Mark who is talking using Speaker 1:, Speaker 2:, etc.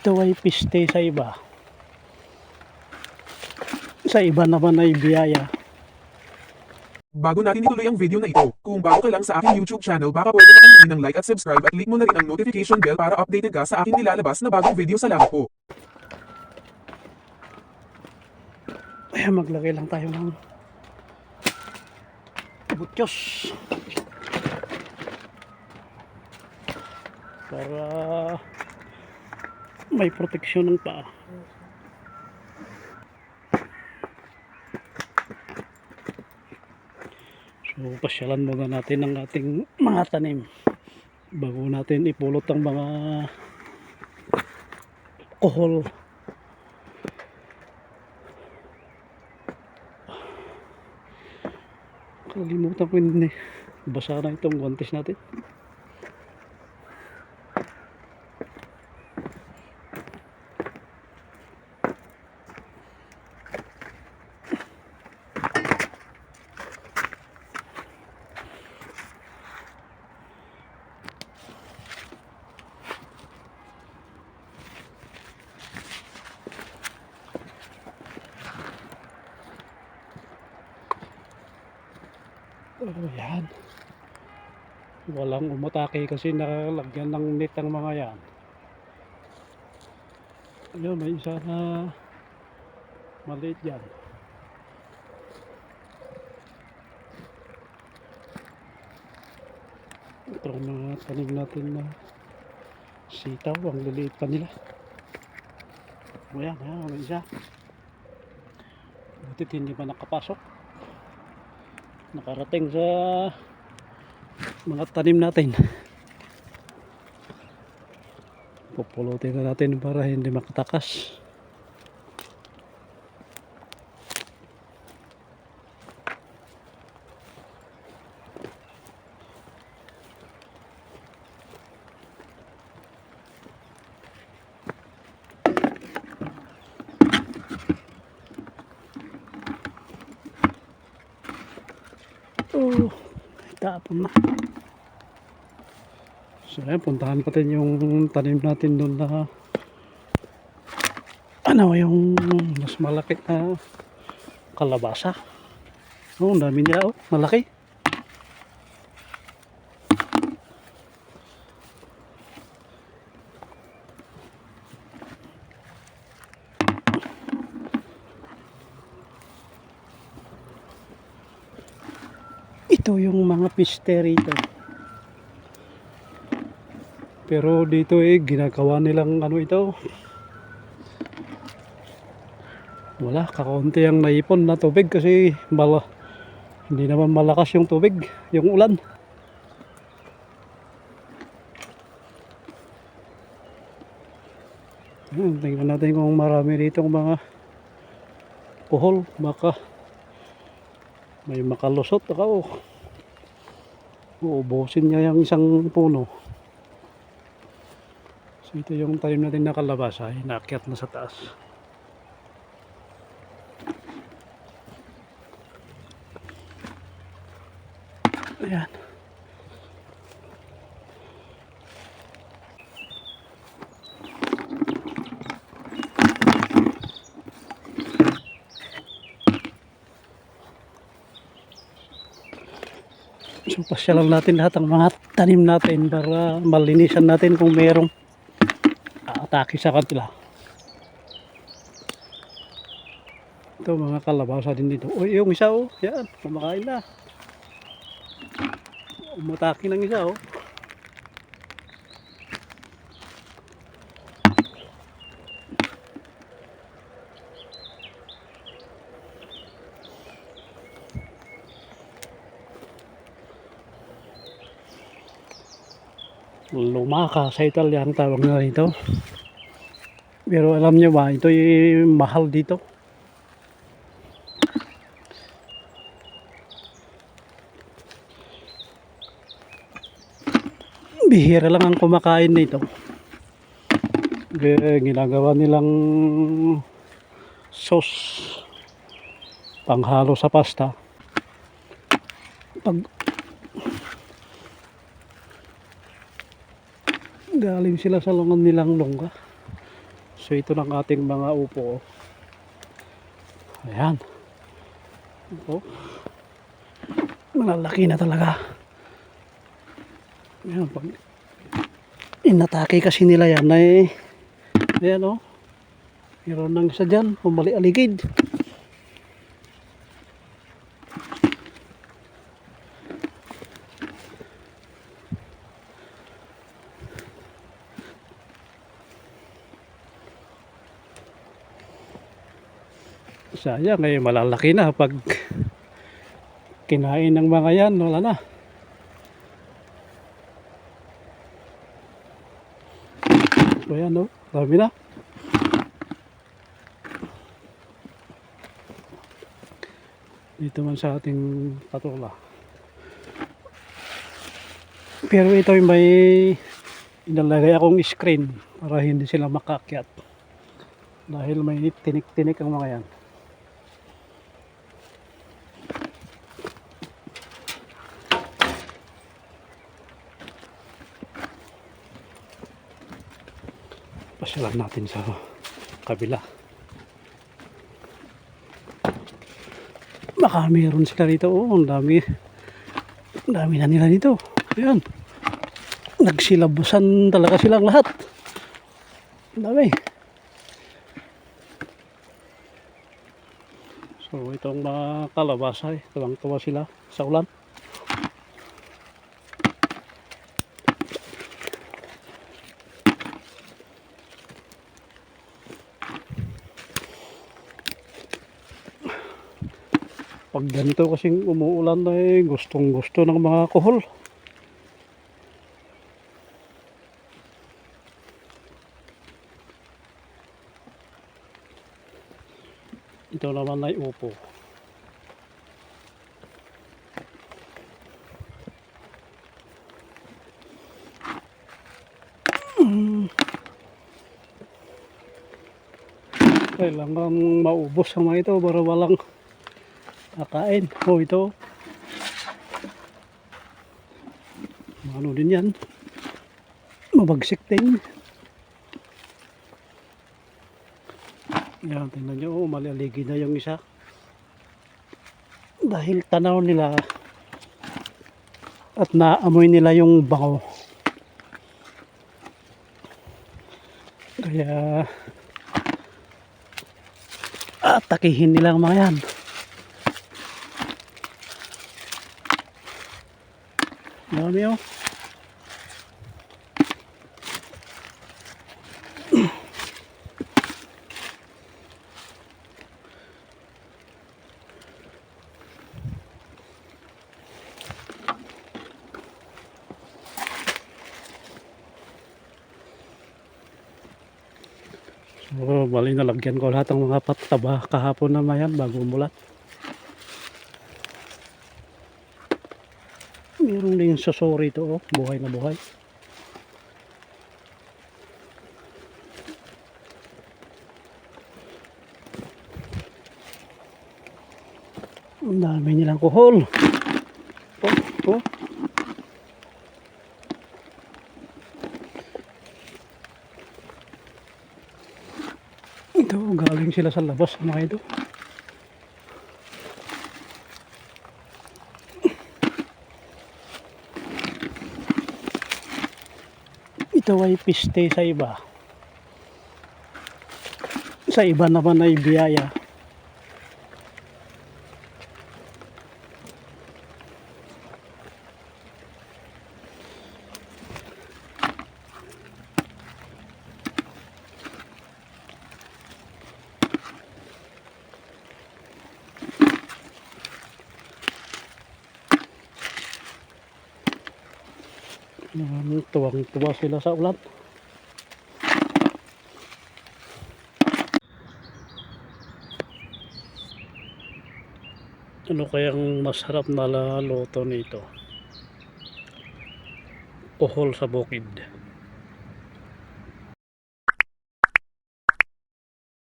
Speaker 1: ito ay piste sa iba. Sa iba naman ay biyaya.
Speaker 2: Bago natin ituloy ang video na ito, kung bago ka lang sa aking YouTube channel baka pwede na kaninin ng like at subscribe at click mo na rin ang notification bell para updated ka sa aking nilalabas na bagong video. Salamat po.
Speaker 1: Ay, maglagay lang tayo ng butyos. Para may proteksyon ng paa. So, pasyalan muna natin ang ating mga tanim bago natin ipulot ang mga kohol Kalimutan ko yun eh. Basa na itong guantes natin. Oh, yan. Walang umatake kasi nakalagyan ng net ang mga yan. Ayun, may isa na maliit yan. Ito mga tanim natin na sitaw. Ang liliit pa nila. O yan, yan, may isa. Butit hindi pa nakapasok nakarating sa mga tanim natin. Pupulutin na natin para hindi makatakas Oh, tapon na. So ayan, puntahan natin yung tanim natin doon na ano, yung mas malaki na kalabasa. Oh, dami nila oh, malaki. Ito yung mga piste rito. Pero dito eh, ginagawa nilang ano ito. Wala, kakaunti ang naipon na tubig kasi mala, hindi naman malakas yung tubig, yung ulan. Ayan, tingnan natin kung marami rito mga puhol, baka may makalusot ako. Uubusin niya yung isang puno. So ito yung tanim natin na kalabasa, ay naakyat na sa taas. Ayan. Pasyalan natin lahat ang mga tanim natin para malinisan natin kung merong atake sa kanila. Ito mga kalabasa din dito. Uy, yung isa oh. Yan, kumakain na. Umatake ng isa oh. Lumaka sa Italian tawag na rito pero alam niyo ba ito mahal dito. Bihira lang ang kumakain nito. Ginagawa nilang sauce. Panghalo sa pasta. Pag galing sila sa lungan nilang longga piraso ito ng ating mga upo. Ayan. Ito. Malalaki na talaga. Ayan, pag inatake kasi nila yan ay ayan o. Meron nang isa dyan, humali aligid. Sayang eh, malalaki na pag kinain ng mga yan, wala na. So yan no, dami na. Dito man sa ating patola. Pero ito ay may inalagay akong screen para hindi sila makakyat. Dahil may tinik-tinik ang mga yan. Pasyalan natin sa kabila. Baka meron sila dito oh, ang dami. Ang dami na nila dito ayan. Nagsilabusan talaga silang lahat. Ang dami. So itong mga kalabasa eh, tuwang tuwa sila sa ulan pag ganito kasing umuulan na eh, gustong gusto ng mga kohol. Ito naman ay upo. Kailangan maubos ang mga ito para walang kakain. Oh, ito. Ano din yan? Mabagsik din. Yan, tingnan nyo. Oh, malaligi na yung isa. Dahil tanaw nila at naamoy nila yung bango. Kaya atakihin nila ang mga yan. Dami oh. So, bali nalagyan ko lahat ng mga pataba kahapon na mayan bago umulat. Meron din sa sorry ito, oh. buhay na buhay. Ang dami nilang kuhol. Oh, oh. Ito, galing sila sa labas mga ito. Ito ay piste sa iba. Sa iba naman ay biyaya. Um, tuwang-tuwa sila sa ulan. Ano kayang masarap na luto nito? Pohol sa bukid.